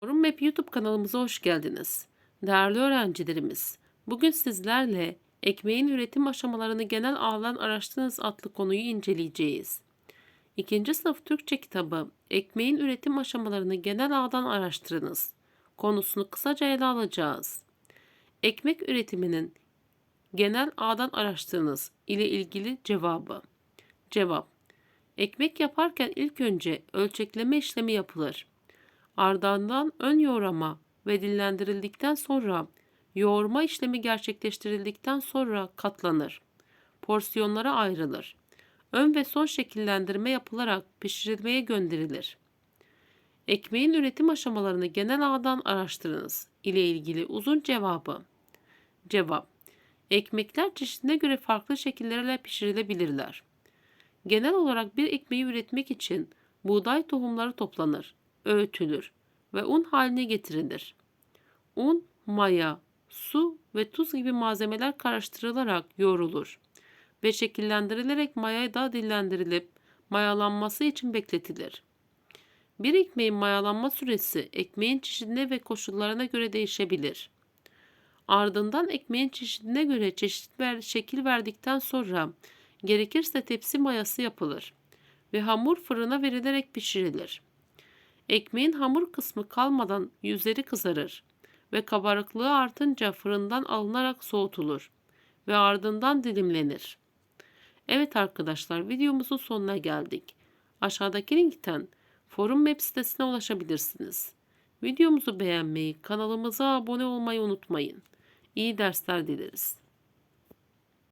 Forum Map YouTube kanalımıza hoş geldiniz. Değerli öğrencilerimiz, bugün sizlerle ekmeğin üretim aşamalarını genel ağdan araştırınız adlı konuyu inceleyeceğiz. İkinci sınıf Türkçe kitabı Ekmeğin üretim aşamalarını genel ağdan araştırınız konusunu kısaca ele alacağız. Ekmek üretiminin genel ağdan araştırınız ile ilgili cevabı. Cevap Ekmek yaparken ilk önce ölçekleme işlemi yapılır. Ardından ön yoğurma ve dillendirildikten sonra yoğurma işlemi gerçekleştirildikten sonra katlanır. Porsiyonlara ayrılır. Ön ve son şekillendirme yapılarak pişirilmeye gönderilir. Ekmeğin üretim aşamalarını genel ağdan araştırınız ile ilgili uzun cevabı. Cevap Ekmekler çeşidine göre farklı şekillerle pişirilebilirler. Genel olarak bir ekmeği üretmek için buğday tohumları toplanır, öğütülür ve un haline getirilir. Un, maya, su ve tuz gibi malzemeler karıştırılarak yoğrulur ve şekillendirilerek maya da dillendirilip mayalanması için bekletilir. Bir ekmeğin mayalanma süresi ekmeğin çeşidine ve koşullarına göre değişebilir. Ardından ekmeğin çeşidine göre çeşit ver, şekil verdikten sonra gerekirse tepsi mayası yapılır ve hamur fırına verilerek pişirilir. Ekmeğin hamur kısmı kalmadan yüzleri kızarır ve kabarıklığı artınca fırından alınarak soğutulur ve ardından dilimlenir. Evet arkadaşlar videomuzun sonuna geldik. Aşağıdaki linkten forum web sitesine ulaşabilirsiniz. Videomuzu beğenmeyi, kanalımıza abone olmayı unutmayın. İyi dersler dileriz.